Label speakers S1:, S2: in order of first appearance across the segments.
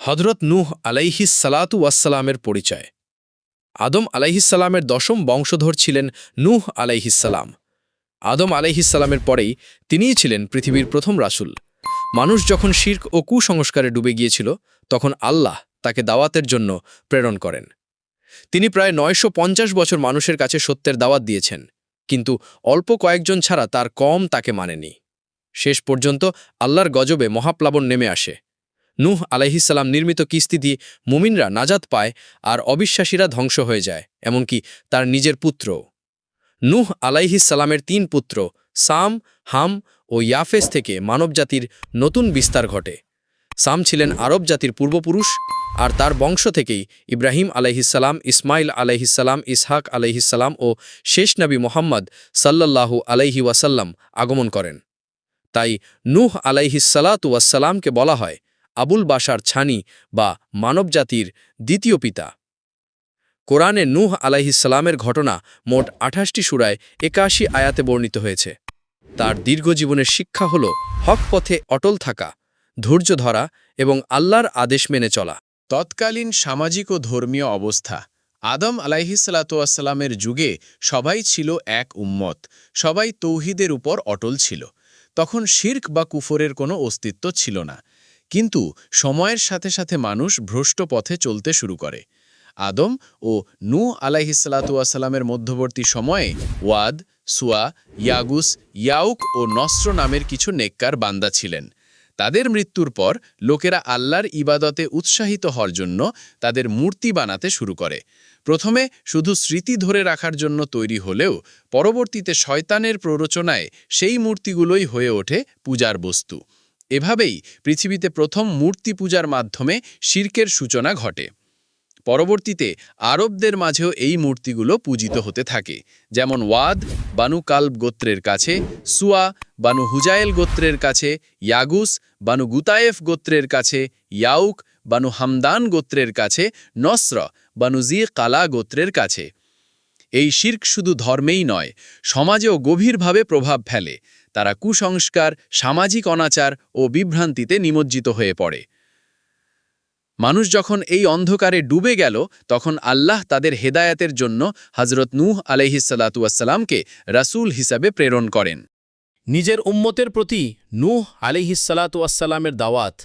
S1: হজরত নূহ আলাইহিস সালাতু ওয়াসালামের পরিচয়। আদম আলাইহিসালামের দশম বংশধর ছিলেন নূহ আলাইহিসালাম আদম আলাইহিসালামের পরেই তিনিই ছিলেন পৃথিবীর প্রথম রাসূল। মানুষ যখন শির্ক ও কুসংস্কারে ডুবে গিয়েছিল, তখন আল্লাহ তাকে দাওয়াতের জন্য প্রেরণ করেন। তিনি প্রায় নয়শো পঞ্চাশ বছর মানুষের কাছে সত্যের দাওয়াত দিয়েছেন, কিন্তু অল্প কয়েকজন ছাড়া তার কম তাকে মানেনি। শেষ পর্যন্ত আল্লাহর গজবে মহাপ্লাবন নেমে আসে। নূহ আলাইহিসাল্লাম নির্মিত কিস্তি দিয়ে মুমিনরা নাজাত পায় আর অবিশ্বাসীরা ধ্বংস হয়ে যায়, এমনকি তার নিজের পুত্র নূহ আলাইহিসাল্লামের তিন পুত্র, সাম, হাম ও ইয়াফেস থেকে মানবজাতির নতুন বিস্তার ঘটে। সাম ছিলেন আরব জাতির পূর্বপুরুষ আর তার বংশ থেকেই ইব্রাহিম আলাইহিসাল্লাম ইসমাইল আলাইহিসাল্লাম ইসহাক আলাইহিসাল্লাম ও শেষ নবী মোহাম্মদ সাল্লাল্লাহু আলাইহি ওয়াসাল্লাম আগমন করেন। তাই নূহ আলাইহিসাল্লাতু ওয়াসাল্লামকে বলা হয় আবুল বাসার ছানি বা মানবজাতির দ্বিতীয় পিতা। কোরআনে নূহ আলাইহিসালামের ঘটনা মোট আঠাশটি সুরায় একাশি আয়াতে বর্ণিত হয়েছে। তার দীর্ঘ জীবনের শিক্ষা হল হক পথে অটল থাকা, ধৈর্য ধরা এবং আল্লাহর আদেশ মেনে চলা।
S2: তৎকালীন সামাজিক ও ধর্মীয় অবস্থা। আদম আলাইহিসালাতুয়াসাল্লামের যুগে সবাই ছিল এক উম্মত, সবাই তৌহিদের উপর অটল ছিল। তখন শির্ক বা কুফরের কোনো অস্তিত্ব ছিল না। কিন্তু সময়ের সাথে সাথে মানুষ ভ্রষ্ট পথে চলতে শুরু করে। আদম ও নূ আলাইহিসালাতুয়াসাল্লামের মধ্যবর্তী সময়ে ওয়াদ, সুয়া, ইয়াগুস, ইয়াউক ও নস্র নামের কিছু নেককার বান্দা ছিলেন। তাদের মৃত্যুর পর লোকেরা আল্লাহর ইবাদতে উৎসাহিত হওয়ার জন্য তাদের মূর্তি বানাতে শুরু করে। প্রথমে শুধু স্মৃতি ধরে রাখার জন্য তৈরি হলেও পরবর্তীতে শয়তানের প্ররোচনায় সেই মূর্তিগুলোই হয়ে ওঠে পূজার বস্তু। এভাবেই পৃথিবীতে প্রথম মূর্তি পূজার মাধ্যমে শির্কের সূচনা ঘটে। পরবর্তীতে আরবদের মাঝেও এই মূর্তিগুলো পূজিত হতে থাকে, যেমন ওয়াদ, বানু কালব গোত্রের কাছে, সুয়া, বানু হুজায়েল গোত্রের কাছে, ইয়াগুস, বানু গুতায়েফ গোত্রের কাছে, ইয়াউক, বানু হামদান গোত্রের কাছে, নসর, বানু জি কালা গোত্রের কাছে। এই শির্ক শুধু ধর্মেই নয়, সমাজেও গভীরভাবে প্রভাব ফেলে। তারা কুসংস্কার, সামাজিক অনাচার ও বিভ্রান্তিতে নিমজ্জিত হয়ে পড়ে। মানুষ যখন এই অন্ধকারে ডুবে গেল, তখন আল্লাহ তাদের হেদায়াতের জন্য হজরত নূহ আলহিসাল্লাতুয়াসাল্লামকে রাসূল হিসাবে প্রেরণ করেন।
S3: নিজের উম্মতের প্রতি নূহ আলিহিসালাতুয়াসাল্লামের দাওয়াত।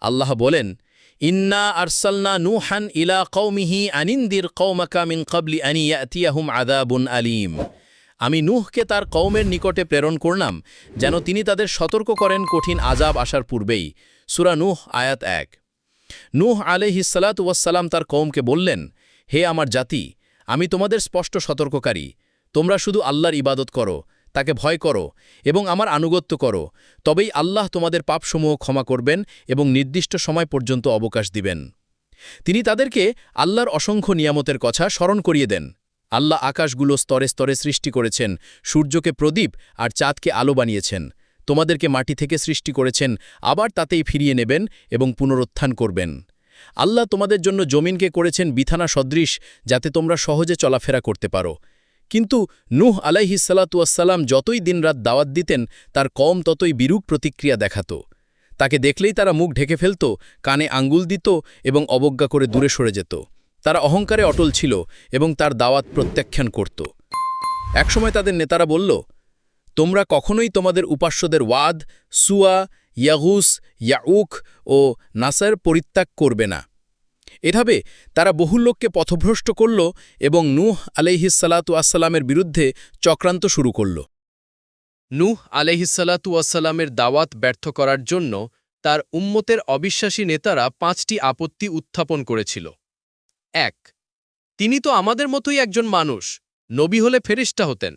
S3: আল্লাহ বলেন, ইন্না আরসালনা নুহান ইলা কৌমিহি আনিন্দির কৌমাকা মিন কবলি আনিয়াতিয়াহুম আদাবুন আলিম। আমি নূহকে তার কৌমের নিকটে প্রেরণ করলাম, যেন তিনি তাদের সতর্ক করেন কঠিন আজাব আসার পূর্বেই। সুরা নূহ, আয়াত এক। নুহ নূহ আলহিসাল্লাতুয়াসাল্লাম তার কৌমকে বললেন, হে আমার জাতি, আমি তোমাদের স্পষ্ট সতর্ককারী। তোমরা শুধু আল্লাহর ইবাদত করো, তাকে ভয় করো এবং আমার আনুগত্য করো। তবেই আল্লাহ তোমাদের পাপসমূহ ক্ষমা করবেন এবং নির্দিষ্ট সময় পর্যন্ত অবকাশ দিবেন। তিনি তাদেরকে আল্লাহর অসংখ্য নিয়ামতের কথা স্মরণ করিয়ে দেন। আল্লাহ আকাশগুলো স্তরে স্তরে সৃষ্টি করেছেন, সূর্যকে প্রদীপ আর চাঁদকে আলো বানিয়েছেন। তোমাদেরকে মাটি থেকে সৃষ্টি করেছেন, আবার তাতেই ফিরিয়ে নেবেন এবং পুনরুত্থান করবেন। আল্লাহ তোমাদের জন্য জমিনকে করেছেন বিথানা সদৃশ, যাতে তোমরা সহজে চলাফেরা করতে পারো। কিন্তু নূহ আলাইহিসাল্লাতুয়াসাল্লাম যতই দিনরাত দাওয়াত দিতেন, তার কম ততই বিরূপ প্রতিক্রিয়া দেখাত। তাকে দেখলেই তারা মুখ ঢেকে ফেলত, কানে আঙ্গুল দিত এবং অবজ্ঞা করে দূরে সরে যেত। তারা অহংকারে অটল ছিল এবং তার দাওয়াত প্রত্যাখ্যান করত। একসময় তাদের নেতারা বলল, তোমরা কখনোই তোমাদের উপাস্যদের ওয়াদ, সুয়া, ইয়াগুস, ইয়াউক ও নাসার পরিত্যাগ করবে না। এভাবে তারা বহু লোককে পথভ্রষ্ট করল এবং নূহ আলাইহিসাল্লাতু আসসালামের বিরুদ্ধে চক্রান্ত শুরু করল।
S1: নূহ আলহিসাল্লাতুয়াসাল্লামের দাওয়াত ব্যর্থ করার জন্য তার উম্মতের অবিশ্বাসী নেতারা পাঁচটি আপত্তি উত্থাপন করেছিল। এক। তিনি তো আমাদের মতোই একজন মানুষ, নবী হলে ফেরিস্টা হতেন।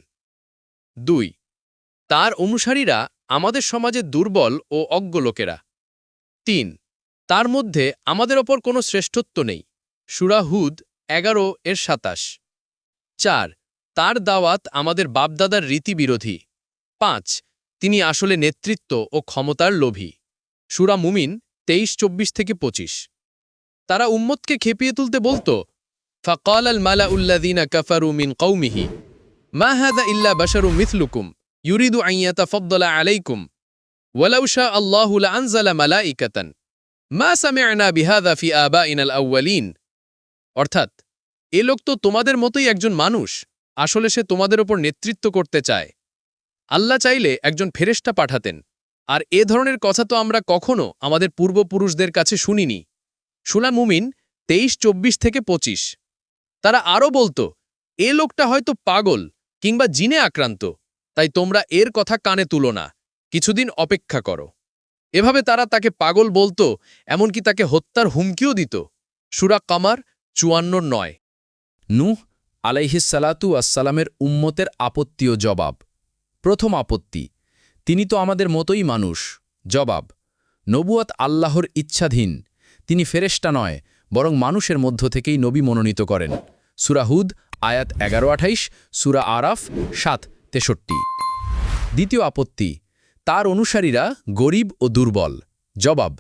S1: দুই। তার অনুসারীরা আমাদের সমাজে দুর্বল ও অজ্ঞ লোকেরা। তিন। তার মধ্যে আমাদের ওপর কোনো শ্রেষ্ঠত্ব নেই। সুরাহুদ এগারো এর সাতাশ। চার। তার দাওয়াত আমাদের বাপদাদার রীতিবিরোধী। পাঁচ। তিনি আসলে নেতৃত্ব ও ক্ষমতার লোভী। সুরা মুমিন তেইশ, চব্বিশ থেকে পঁচিশ। তারা উম্মতকে খেপিয়ে তুলতে বলতো ফকাল আল মালা উল্লাদিনা কাফারু মিন কৌমিহি মা হাদা ইল্লা বাশারু মিথলুকুম ইউরিদু আইয়াতা ফদ্দলা আলাইকুম ওয়ালাউশা আল্লাহুল আনজালা মালাইকাতান,
S2: মা সামি'না বিহাদা ফি আবাইনা আল আউয়ালিন অর্থাৎ, এ লোক তো তোমাদের মতোই একজন মানুষ, আসলে সে তোমাদের ওপর নেতৃত্ব করতে চায়। আল্লাহ চাইলে একজন ফেরেশতা পাঠাতেন, আর এ ধরনের কথা তো আমরা কখনো আমাদের পূর্বপুরুষদের কাছে শুনিনি। সুলা মুমিন তেইশ, চব্বিশ থেকে পঁচিশ। তারা আরও বলতো, এ লোকটা হয়তো পাগল কিংবা জিনে আক্রান্ত, তাই তোমরা এর কথা কানে তুলো না, কিছুদিন অপেক্ষা করো। এভাবে তারা তাকে পাগল বলতো, এমনকি তাকে হত্যার হুমকিও দিত। সুরা কামার চুয়ান্ন নয়।
S1: নূহ আলাইহিসালাতু আসসালামের উম্মতের আপত্তিও জবাব। প্রথম আপত্তি, তিনি তো আমাদের মতোই মানুষ। জবাব নবুয়াত আল্লাহর ইচ্ছাধীন তিনি ফেরেশতা নয়, বরং মানুষের মধ্য থেকেই নবী মনোনীত করেন। সুরাহুদ আয়াত এগারো আঠাইশ, সুরা আরাফ সাত তেষট্টি। দ্বিতীয় আপত্তি, তার অনুসারীরা গরিব ও দুর্বল। জবাব,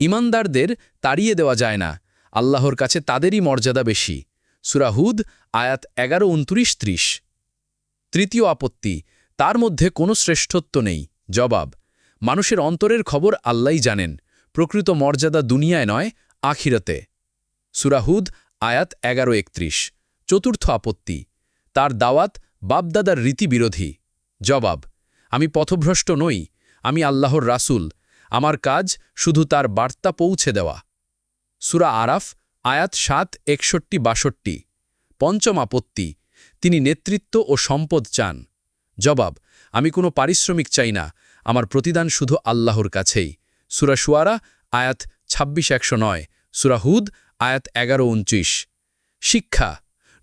S1: ইমানদারদের তাড়িয়ে দেওয়া যায় না, আল্লাহর কাছে তাদেরই মর্যাদা বেশি। সুরাহুদ আয়াত এগারো উনত্রিশ ত্রিশ। তৃতীয় আপত্তি, তার মধ্যে কোনো শ্রেষ্ঠত্ব নেই। জবাব, মানুষের অন্তরের খবর আল্লাহই জানেন। প্রকৃত মর্যাদা দুনিয়ায় নয়, আখিরতে। সুরাহুদ আয়াত এগারো একত্রিশ। চতুর্থ আপত্তি, তার দাওয়াত বাপদাদার রীতিবিরোধী। জবাব, আমি পথভ্রষ্ট নই, আমি আল্লাহর রাসূল, আমার কাজ শুধু তার বার্তা পৌঁছে দেওয়া। সুরা আরাফ, আয়াত সাত, একষট্টি, বাষট্টি। পঞ্চম আপত্তি, তিনি নেতৃত্ব ও সম্পদ চান। জবাব, আমি কোনো পারিশ্রমিক চাই না, আমার প্রতিদান শুধু আল্লাহর কাছেই। সুরা সুয়ারা আয়াত ছাব্বিশ একশো নয়, সুরা হুদ, আয়াত এগারো উনত্রিশ। শিক্ষা,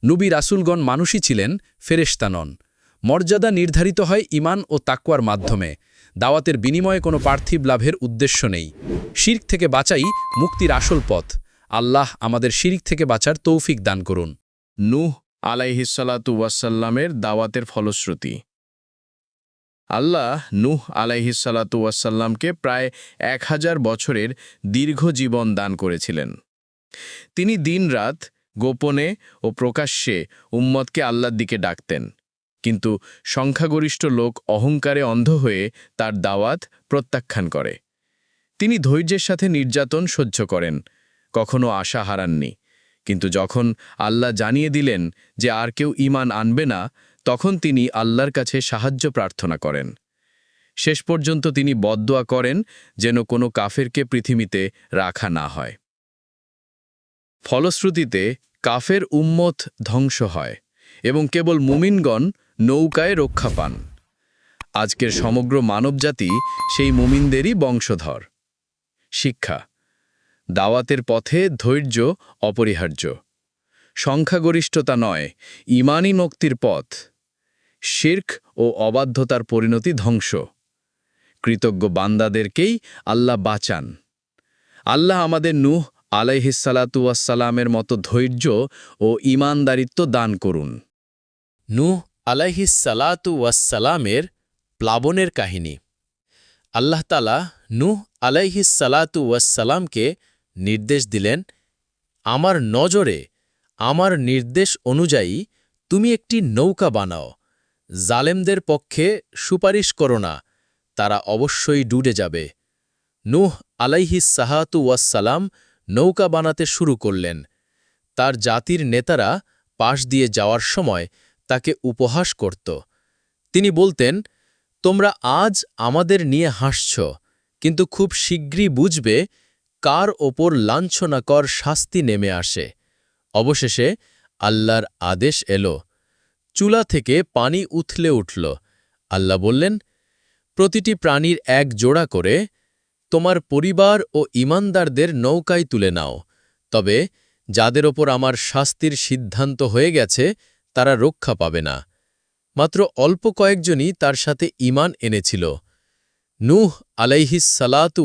S1: নবী রাসুলগণ মানুষই ছিলেন, ফেরেশতা নন। মর্যাদা নির্ধারিত হয় ইমান ও তাকুয়ার মাধ্যমে। দাওয়াতের বিনিময়ে কোনো পার্থিব লাভের উদ্দেশ্য নেই। শির্ক থেকে বাঁচাই মুক্তির আসল পথ। আল্লাহ আমাদের শিরিক থেকে বাঁচার তৌফিক দান করুন।
S2: নূহ আলাইহিসাল্লাতু ওয়াসাল্লামের দাওয়াতের ফলশ্রুতি। আল্লাহ নূহ আলাইহিসাল্লাতু প্রায় এক হাজার বছরের দীর্ঘ জীবন দান করেছিলেন। তিনি দিনরাত গোপনে ও প্রকাশ্যে উম্মতকে আল্লাহর দিকে ডাকতেন, কিন্তু সংখ্যাগরিষ্ঠ লোক অহংকারে অন্ধ হয়ে তার দাওয়াত প্রত্যাখ্যান করে। তিনি ধৈর্যের সাথে নির্যাতন সহ্য করেন, কখনো আশা হারাননি, কিন্তু যখন আল্লাহ জানিয়ে দিলেন যে আর কেউ ঈমান আনবে না তখন তিনি আল্লাহর কাছে সাহায্য প্রার্থনা করেন। শেষ পর্যন্ত তিনি বদদোয়া করেন যেন কোনো কাফেরকে পৃথিবীতে রাখা না হয়। ফলশ্রুতিতে, কাফের উম্মত ধ্বংস হয় এবং কেবল মুমিনগণ নৌকায় রক্ষা পান। আজকের সমগ্র মানবজাতি সেই মুমিনদেরই বংশধর। শিক্ষা, দাওয়াতের পথে ধৈর্য অপরিহার্য। সংখ্যাগরিষ্ঠতা নয় ইমানি মুক্তির পথ। শির্ক ও অবাধ্যতার পরিণতি ধ্বংস। কৃতজ্ঞ বান্দাদেরকেই আল্লাহ বাঁচান। আল্লাহ আমাদের নূহ আলাইহিসালাতুয়াসালামের মতো ধৈর্য ও ইমানদারিত্ব দান করুন।
S3: নূহ আলাইহিসালাতু ওয়াসালামের প্লাবনের কাহিনী। আল্লাহ তালা নূহ আলাইহিসালাতু ওয়াসালামকে নির্দেশ দিলেন, আমার নজরে, আমার নির্দেশ অনুযায়ী তুমি একটি নৌকা বানাও জালেমদের পক্ষে সুপারিশ করো না, তারা অবশ্যই ডুবে যাবে। নূহ আলাইহিস সাহাতু ওয়াসালাম নৌকা বানাতে শুরু করলেন। তার জাতির নেতারা পাশ দিয়ে যাওয়ার সময় তাকে উপহাস করত। তিনি বলতেন, তোমরা আজ আমাদের নিয়ে হাসছ, কিন্তু খুব শীঘ্রই বুঝবে কার ওপর লাঞ্ছনাকর শাস্তি নেমে আসে। অবশেষে আল্লাহর আদেশ এলো। চুলা থেকে পানি উথলে উঠল। আল্লাহ বললেন, প্রতিটি প্রাণীর এক জোড়া করে তোমার পরিবার ও ইমানদারদের নৌকায় তুলে নাও। তবে যাদের ওপর আমার শাস্তির সিদ্ধান্ত হয়ে গেছে, তারা রক্ষা পাবে না। মাত্র অল্প কয়েকজনই তার সাথে ইমান এনেছিল। নূহ আলাইহিস সালাতু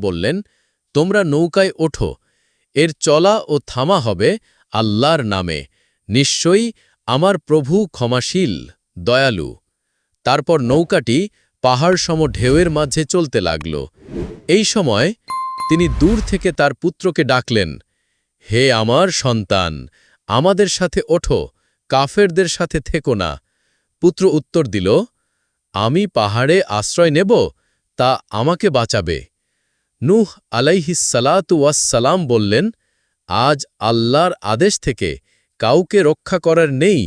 S3: বললেন, তোমরা নৌকায় ওঠো। এর চলা ও থামা হবে আল্লাহর নামে। নিশ্চয়ই আমার প্রভু ক্ষমাশীল, দয়ালু। তারপর নৌকাটি পাহাড়সম ঢেউয়ের মাঝে চলতে লাগল। এই সময় তিনি দূর থেকে তার পুত্রকে ডাকলেন, হে আমার সন্তান, আমাদের সাথে ওঠো, কাফেরদের সাথে থেকো না। পুত্র উত্তর দিল, আমি পাহাড়ে আশ্রয় নেব, তা আমাকে বাঁচাবে। নূহ আলাইহিসালাতু ওয়াসসালাম বললেন, আজ আল্লাহর আদেশ থেকে কাউকে রক্ষা করার নেই,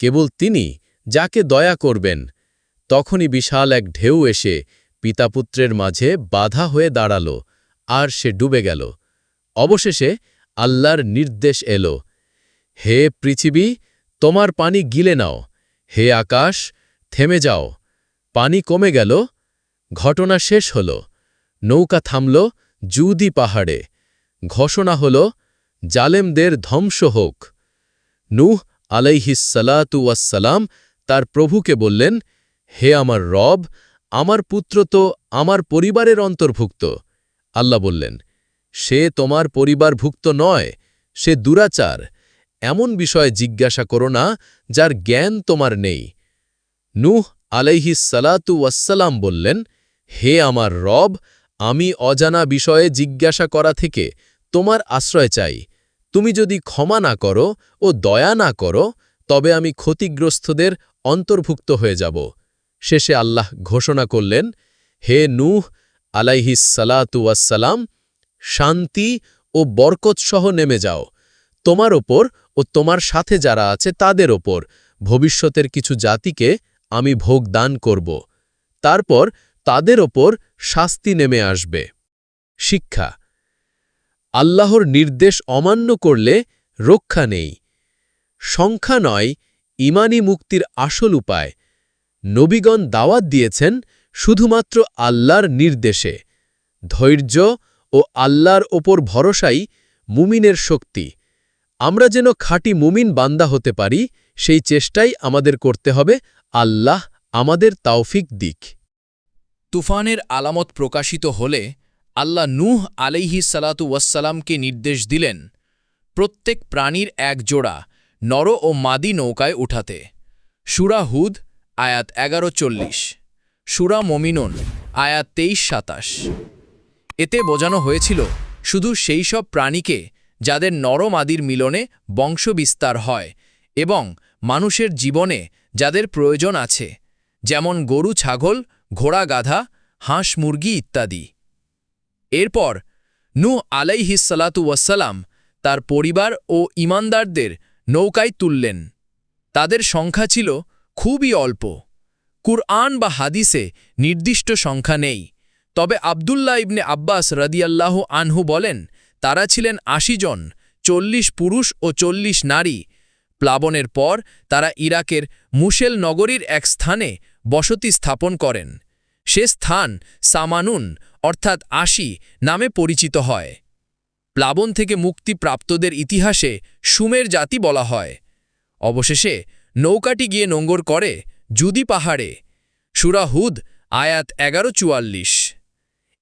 S3: কেবল তিনি, যাকে দয়া করবেন। তখনই বিশাল এক ঢেউ এসে পিতাপুত্রের মাঝে বাধা হয়ে দাঁড়াল, আর সে ডুবে গেল। অবশেষে আল্লাহর নির্দেশ এল, হে পৃথিবী, তোমার পানি গিলে নাও, হে আকাশ, থেমে যাও, পানি কমে গেল, ঘটনা শেষ হল, নৌকা থামল জুদি পাহাড়ে, ঘোষণা হল, জালেমদের ধ্বংস হোক। নূহ আলাইহিসালাতু ওয়াসসালাম তার প্রভুকে বললেন, হে আমার রব, আমার পুত্র তো আমার পরিবারের অন্তর্ভুক্ত। আল্লাহ বললেন, সে তোমার পরিবারভুক্ত নয়, সে দুরাচার। এমন বিষয়ে জিজ্ঞাসা করো না, যার জ্ঞান তোমার নেই। নূহ আলাইহিস সালাতু ওয়াসসালাম বললেন, হে আমার রব, আমি অজানা বিষয়ে জিজ্ঞাসা করা থেকে তোমার আশ্রয় চাই। তুমি যদি ক্ষমা না করো ও দয়া না করো, তবে আমি ক্ষতিগ্রস্তদের অন্তর্ভুক্ত হয়ে যাব। শেষে আল্লাহ ঘোষণা করলেন, হে নূহ আলাইহিস সালাতু ওয়াসসালাম, শান্তি ও বরকতসহ নেমে যাও। তোমার ওপর ও তোমার সাথে যারা আছে তাদের ওপর ভবিষ্যতের কিছু জাতিকে আমি ভোগ দান করব। তারপর তাদের ওপর শাস্তি নেমে আসবে। শিক্ষা আল্লাহর নির্দেশ অমান্য করলে রক্ষা নেই। সংখ্যা নয়, ইমানি মুক্তির আসল উপায়। নবীগণ দাওয়াত দিয়েছেন শুধুমাত্র আল্লাহর নির্দেশে। ধৈর্য ও আল্লাহর ওপর ভরসাই মুমিনের শক্তি। আমরা যেন খাঁটি মুমিন বান্দা হতে পারি, সেই চেষ্টাই আমাদের করতে হবে। আল্লাহ আমাদের তাওফিক দিক।
S1: তুফানের আলামত প্রকাশিত হলে আল্লাহ নূহ আলাইহি সালাতু ওয়াসালামকে নির্দেশ দিলেন, প্রত্যেক প্রাণীর এক জোড়া নর ও মাদি নৌকায় উঠাতে। সুরা হুদ, আয়াত এগারো চল্লিশ। সুরা মমিনুন, আয়াত তেইশ সাতাশ। এতে বোঝানো হয়েছিল, শুধু সেই সব প্রাণীকে যাদের নরমাদির মিলনে বংশবিস্তার হয় এবং মানুষের জীবনে যাদের প্রয়োজন আছে, যেমন গরু, ছাগল, ঘোড়া, গাধা, হাঁস, মুরগি ইত্যাদি। এরপর নু আলাইহিসালাতু ওয়াসালাম তার পরিবার ও ইমানদারদের নৌকায় তুললেন। তাদের সংখ্যা ছিল খুবই অল্প। কুরআন বা হাদিসে নির্দিষ্ট সংখ্যা নেই। তবে আবদুল্লাহ ইবনে আব্বাস রদিয়াল্লাহ আনহু বলেন, তারা ছিলেন আশি জন, চল্লিশ পুরুষ ও চল্লিশ নারী। প্লাবনের পর তারা ইরাকের মুশেল নগরীর এক স্থানে বসতি স্থাপন করেন। সে স্থান সামানুন অর্থাৎ আশি নামে পরিচিত হয়। প্লাবন থেকে মুক্তি প্রাপ্তদের ইতিহাসে সুমের জাতি বলা হয়। অবশেষে নৌকাটি গিয়ে নোঙ্গর করে জুদি পাহাড়ে। সুরাহুদ আয়াত এগারো চুয়াল্লিশ।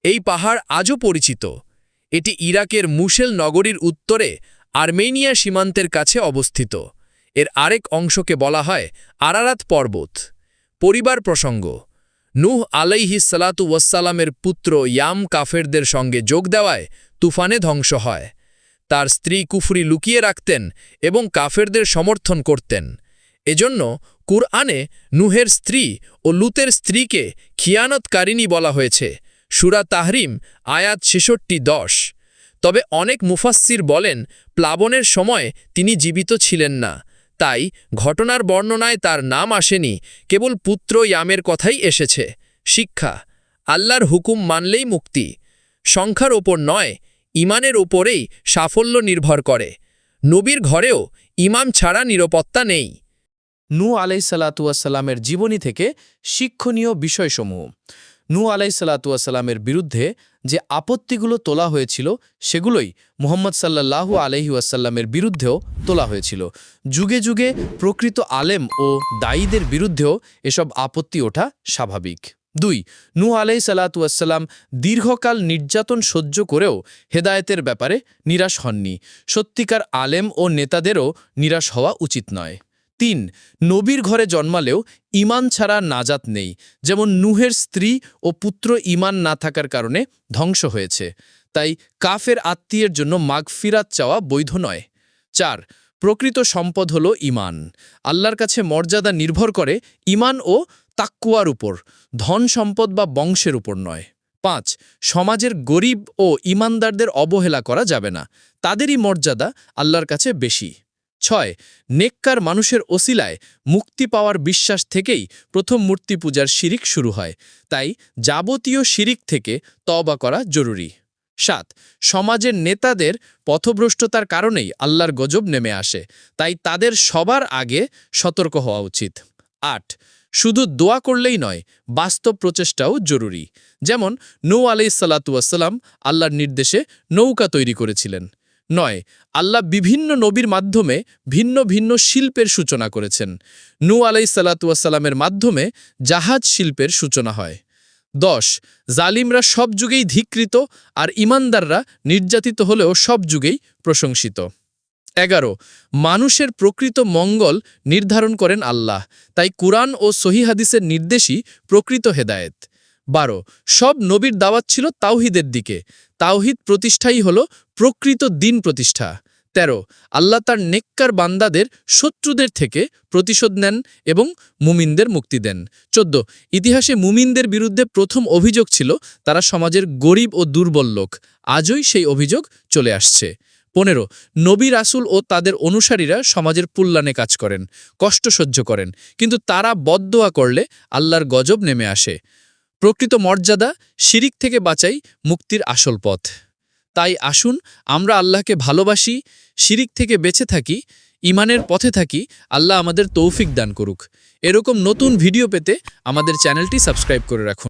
S1: এই পাহাড় আজও পরিচিত। এটি ইরাকের মুশেল নগরীর উত্তরে আর্মেনিয়া সীমান্তের কাছে অবস্থিত। এর আরেক অংশকে বলা হয় আরারাত পর্বত। পরিবার প্রসঙ্গ। নূহ আলাইহি সালাতু ওয়াসালামের পুত্র ইয়াম কাফেরদের সঙ্গে যোগ দেওয়ায় তুফানে ধ্বংস হয়। তার স্ত্রী কুফরি লুকিয়ে রাখতেন এবং কাফেরদের সমর্থন করতেন। এজন্য কুরআনে নুহের স্ত্রী ও লুতের স্ত্রীকে খিয়ানতকারিনী বলা হয়েছে। সুরা তাহরিম, আয়াত ছেষট্টি দশ। তবে অনেক মুফাস্সির বলেন, প্লাবনের সময় তিনি জীবিত ছিলেন না। তাই ঘটনার বর্ণনায় তার নাম আসেনি, কেবল পুত্র ইয়ামের কথাই এসেছে। শিক্ষা, আল্লাহর হুকুম মানলেই মুক্তি। সংখ্যার ওপর নয় ইমানের ওপরেই সাফল্য নির্ভর করে। নবীর ঘরেও ইমাম ছাড়া নিরাপত্তা নেই। নু আলাই সালাতুয়াসাল্লামের জীবনী থেকে শিক্ষণীয় বিষয়সমূহ। নু আলাই সালাতুয়াসাল্লামের বিরুদ্ধে যে আপত্তিগুলো তোলা হয়েছিল, সেগুলোই মোহাম্মদ সাল্লাল্লাহু আলহি বিরুদ্ধেও তোলা হয়েছিল। যুগে যুগে প্রকৃত আলেম ও দায়ীদের বিরুদ্ধেও এসব আপত্তি ওঠা স্বাভাবিক। দুই নু আলাই সালাতুয়াসাল্লাম দীর্ঘকাল নির্যাতন সহ্য করেও হেদায়েতের ব্যাপারে নিরাশ হননি। সত্যিকার আলেম ও নেতাদেরও নিরাশ হওয়া উচিত নয়। তিন, নবীর ঘরে জন্মালেও ইমান ছাড়া নাজাত নেই, যেমন নুহের স্ত্রী ও পুত্র ইমান না থাকার কারণে ধ্বংস হয়েছে। তাই কাফের আত্মীয়ের জন্য মাগফিরাত চাওয়া বৈধ নয়। চার, প্রকৃত সম্পদ হল ইমান আল্লাহর কাছে মর্যাদা নির্ভর করে ইমান ও তাক্কুয়ার উপর, ধন সম্পদ বা বংশের উপর নয়। পাঁচ, সমাজের গরিব ও ইমানদারদের অবহেলা করা যাবে না। তাদেরই মর্যাদা আল্লাহর কাছে বেশি। ছয়, নেককার মানুষের ওসিলায় মুক্তি পাওয়ার বিশ্বাস থেকেই প্রথম মূর্তি পূজার শিরিক শুরু হয়। তাই যাবতীয় শিরিক থেকে তওবা করা জরুরি। সাত, সমাজের নেতাদের পথভ্রষ্টতার কারণেই আল্লাহর গজব নেমে আসে। তাই তাদের সবার আগে সতর্ক হওয়া উচিত। আট, শুধু দোয়া করলেই নয়, বাস্তব প্রচেষ্টাও জরুরি। যেমন নৌ আলাই সালাতুয়াসাল্লাম আল্লাহর নির্দেশে নৌকা তৈরি করেছিলেন। নয়, আল্লাহ বিভিন্ন নবীর মাধ্যমে ভিন্ন ভিন্ন শিল্পের সূচনা করেছেন। নু আলাই সালাতুয়াসাল্লামের মাধ্যমে জাহাজ শিল্পের সূচনা হয়। দশ, জালিমরা সব যুগেই ধিকৃত আর ইমানদাররা নির্যাতিত হলেও সব যুগেই প্রশংসিত। এগারো, মানুষের প্রকৃত মঙ্গল নির্ধারণ করেন আল্লাহ, তাই কুরআন ও সহি হাদিসের নির্দেশই প্রকৃত হেদায়েত। বারো। সব নবীর দাওয়াত ছিল তাওহিদের দিকে। তাওহিদ প্রতিষ্ঠাই হল প্রকৃত দিন প্রতিষ্ঠা। তেরো। আল্লাহ তার নেককার বান্দাদের শত্রুদের থেকে প্রতিশোধ নেন এবং মুমিনদের মুক্তি দেন। চোদ্দ। ইতিহাসে মুমিনদের বিরুদ্ধে প্রথম অভিযোগ ছিল, তারা সমাজের গরিব ও দুর্বল লোক। আজই সেই অভিযোগ চলে আসছে। পনেরো। নবী রাসুল ও তাদের অনুসারীরা সমাজের পুল্লানে কাজ করেন, কষ্ট সহ্য করেন। কিন্তু তারা বদদোয়া করলে আল্লাহর গজব নেমে আসে। প্রকৃত মর্যাদা শিরিক থেকে বাঁচাই মুক্তির আসল পথ। তাই আসুন, আমরা আল্লাহকে ভালোবাসি, শিরিক থেকে বেঁচে থাকি ইমানের পথে থাকি, আল্লাহ আমাদের তৌফিক দান করুক। এরকম নতুন ভিডিও পেতে আমাদের চ্যানেলটি সাবস্ক্রাইব করে রাখুন।